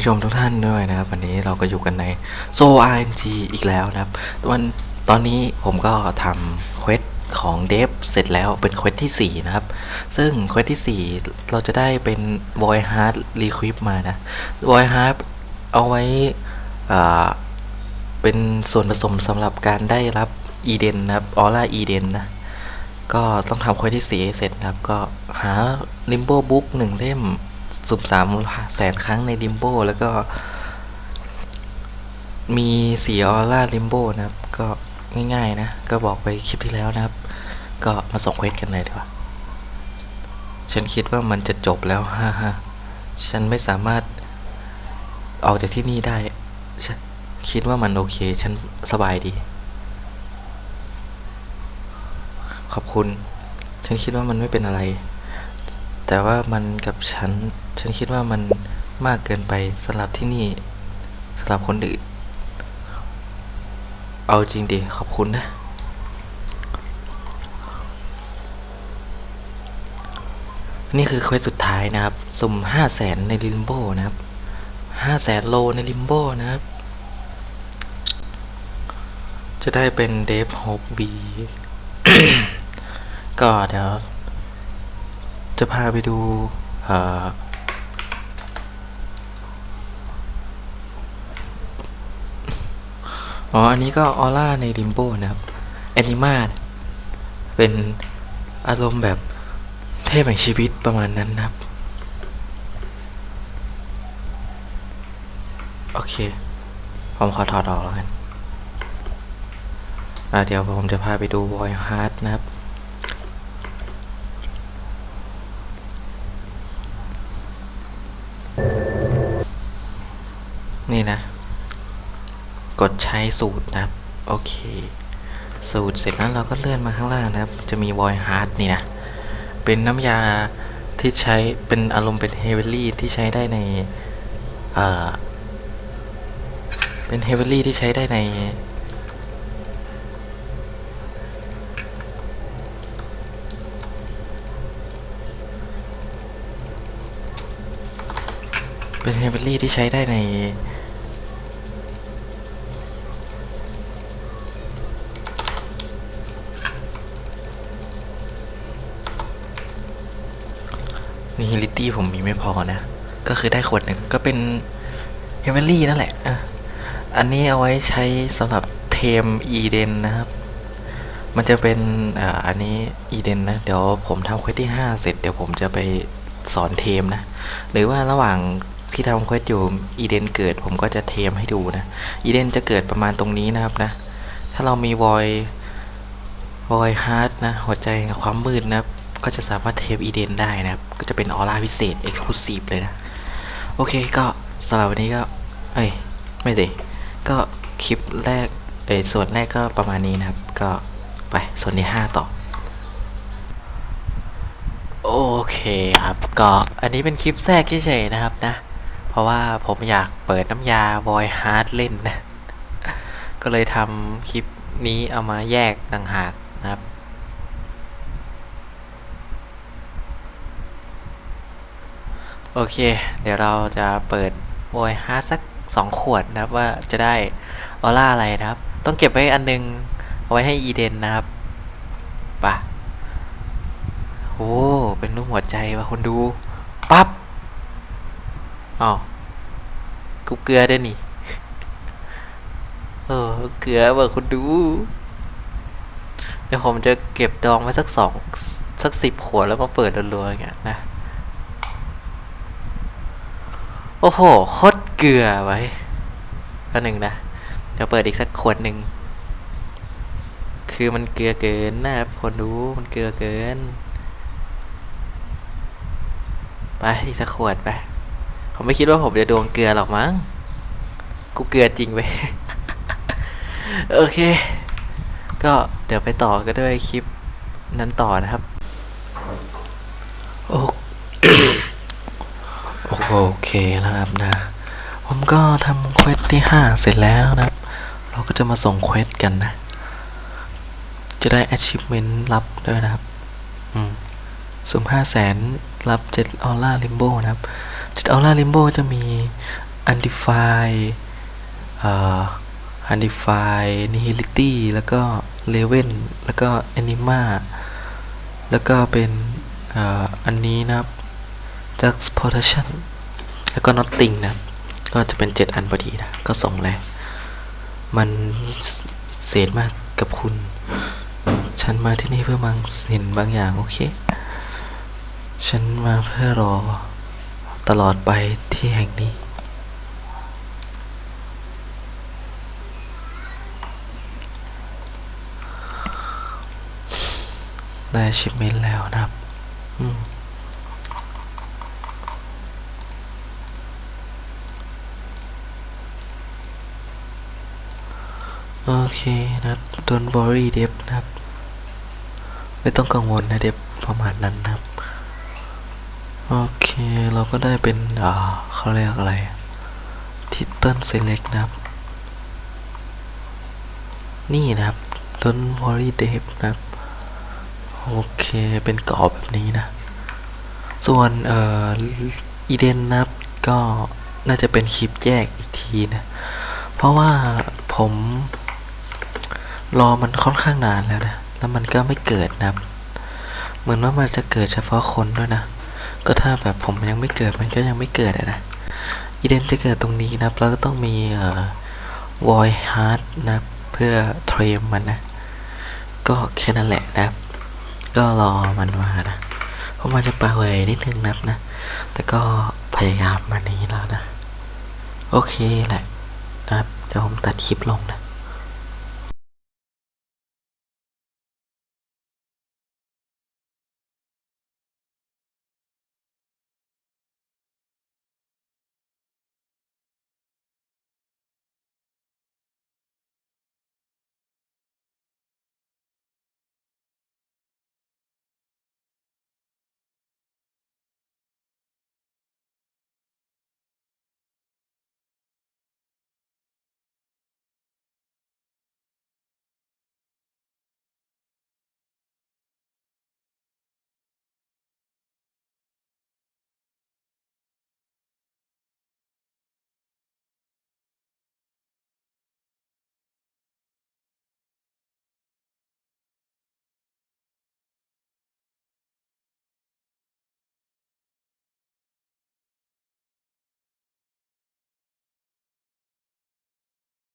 ผู้ชมทุกท่านด้วยนะครับ วันนี้เราก็อยู่กันในโซ RNG อีกแล้วนะครับวันตอนนี้ผมก็ทำเควสของเดฟเสร็จแล้วเป็นเควสที่ 4 นะครับ ซึ่งเควสที่ 4 เราจะได้เป็น Void Heart Requip มานะ Void Heart เอาไว้เป็นส่วนผสมสำหรับการได้รับอีเดนนะครับออร่าอีเดนนะ ก็ต้องทำเควสที่สี่ให้เสร็จนะครับ ก็หา Limbo Book หนึ่งเล่ม สุ่มสามแสนครั้งใน Limbo แล้วก็ มีสีออร่า Limbo นะครับ ก็ง่ายๆนะ ก็บอกไปคลิปที่แล้วนะครับ ก็มาส่งเควสกันเลยดีกว่า ฉันคิดว่ามันจะจบแล้วฮ่าฮ่าฉันไม่สามารถออกจากที่นี่ได้ฉันคิดว่ามันโอเค ฉันสบายดี ขอบคุณ ฉันคิดว่ามันไม่เป็นอะไร แต่ว่ามันกับฉัน ฉันคิดว่ามันมากเกินไปสำหรับที่นี่สำหรับคนอื่น เอาจริงดิ ขอบคุณนะนี่คือเควสสุดท้ายนะครับ สุ่มห้าแสนในลิมโบนะครับห้าแสนโลในลิมโบนะครับ จะได้เป็นเดฟโฮปบีก็เดี๋ยว จะพาไปดูอ๋อ อันนี้ก็ออร่าในริมโบนะครับแอนิมาเป็นอารมณ์แบบเทพแห่งชีวิตประมาณนั้นนะครับ โอเค ผมขอถอดออกแล้วกัน อ่าเดี๋ยวผมจะพาไปดูบอยฮาร์ดนะครับ นี่นะ กดใช้สูตรนะครับ โอเค สูตรเสร็จแล้วเราก็เลื่อนมาข้างล่างนะครับ จะมีวอยฮาร์ดนี่นะ เป็นน้ำยาที่ใช้เป็นอารมณ์เป็นเฮเวลี่ที่ใช้ได้ใน เอ่อ เป็นเฮเวลี่ที่ใช้ได้ในเป็นเฮเบอรี่ที่ใช้ได้ใน นี่ฮิลิตี้ผมมีไม่พอนะ ก็คือได้ขวดหนึ่งก็เป็นเฮเบอรี่นั่นแหละอันนี้เอาไว้ใช้สำหรับเทมอีเดนนะครับ มันจะเป็นออันนี้อีเดนนะ เดี๋ยวผมทำเควสที่ 5 เสร็จเดี๋ยวผมจะไปสอนเทมนะ หรือว่าระหว่างที่ทำเควสอยู่อีเดนเกิดผมก็จะเทมให้ดูนะอีเดนจะเกิดประมาณตรงนี้นะครับนะ ถ้าเรามีวอยวอยฮาร์ดนะ หัวใจแห่งความมืดนะครับ ก็จะสามารถเทมอีเดนได้นะครับ ก็จะเป็นออร่าพิเศษเอ็กซ์คลูซีฟเลยนะ โอเคก็สำหรับวันนี้ก็เอ้ยไม่สิก็คลิปแรกเอ้ยส่วนแรกก็ประมาณนี้นะครับ ก็ไปส่วนที่ 5 ต่อ โอเคครับ ก็อันนี้เป็นคลิปแทรกเฉยๆนะครับนะ เพราะว่าผมอยากเปิดน้ำยา Void Heart เล่นนะ ก็เลยทำคลิปนี้เอามาแยกต่างหากนะครับ โอเค เดี๋ยวเราจะเปิด Void Heart สัก 2 ขวดนะครับว่าจะได้ออร่าอะไรนะครับ ต้องเก็บไว้อันนึง เอาไว้ให้อีเดนนะครับป่ะโอ้เป็นรูปหัวใจว่ะคนดู ปั๊บอ๋อกูเกลือด้วยนี่เออเกลือว่ะคนดู เดี๋ยวผมจะเก็บดองไว้สักสองสักสิบขวดแล้วมาเปิดรัวๆอย่างเงี้ยนะ โอ้โหโคตรเกลือไว้ก็หนึ่งนะ เดี๋ยวเปิดอีกสักขวดหนึ่ง คือมันเกลือเกินนะครับคนดูมันเกลือเกิน ไปอีกสักขวดไป ผมไม่คิดว่าผมจะดวงเกลือหรอกมั้ง กูเกลือจริงไปโอเค ก็เดี๋ยวไปต่อกันด้วยคลิปนั้นต่อนะครับ โอ โอเคนะครับนะ ผมก็ทำเควสที่ห้าเสร็จแล้วนะครับ เราก็จะมาส่งเควสกันนะ จะได้ achievement รับด้วยนะครับ อืมสุ่มห้าแสนรับเจ็ดออร่าลิมโบนะครับเจ็ดออร่าลิมโบจะมี undefined เอ่อ undefined nihility แล้วก็ level แล้วก็ anima แล้วก็เป็น เอ่อ อันนี้นะครับ juxtaposition แล้วก็ nothing นะก็จะเป็น 7 อันพอดีนะ ก็ส่งเลยมันเศษมากกับคุณ ฉันมาที่นี่เพื่อมังเห็นบางอย่างโอเค ฉันมาเพื่อรอตลอดไปที่แห่งนี้ ได้ achievement แล้วนะครับ อืม โอเคนะครับ don't worry เดฟนะครับ ไม่ต้องกังวลนะเดฟประมาณนั้นนะครับ โอเคเราก็ได้เป็น อ่าเขาเรียกอะไร title select นะครับ นี่นะครับ don't worry เดฟนะครับ โอเคเป็นกรอบแบบนี้นะ ส่วน เอ่ออีเดนนะครับก็น่าจะเป็นคลิปแยกอีกทีนะ เพราะว่าผม รอมันค่อนข้างนานแล้วนะ แล้วมันก็ไม่เกิดนะเหมือนว่ามันจะเกิดเฉพาะคนด้วยนะ ก็ถ้าแบบผมยังไม่เกิดมันก็ยังไม่เกิดอะนะอีเดนจะเกิดตรงนี้นะแล้วก็ต้องมีเอ่อ void heart นะเพื่อเทรมมันนะ ก็แค่นั้นแหละนะก็รอมันมานะ เพราะมันจะปาเวยนิดนึงนะนะ แต่ก็พยายามมานี้แล้วนะ โอเคแหละนะเดี๋ยวผมตัดคลิปลงนะ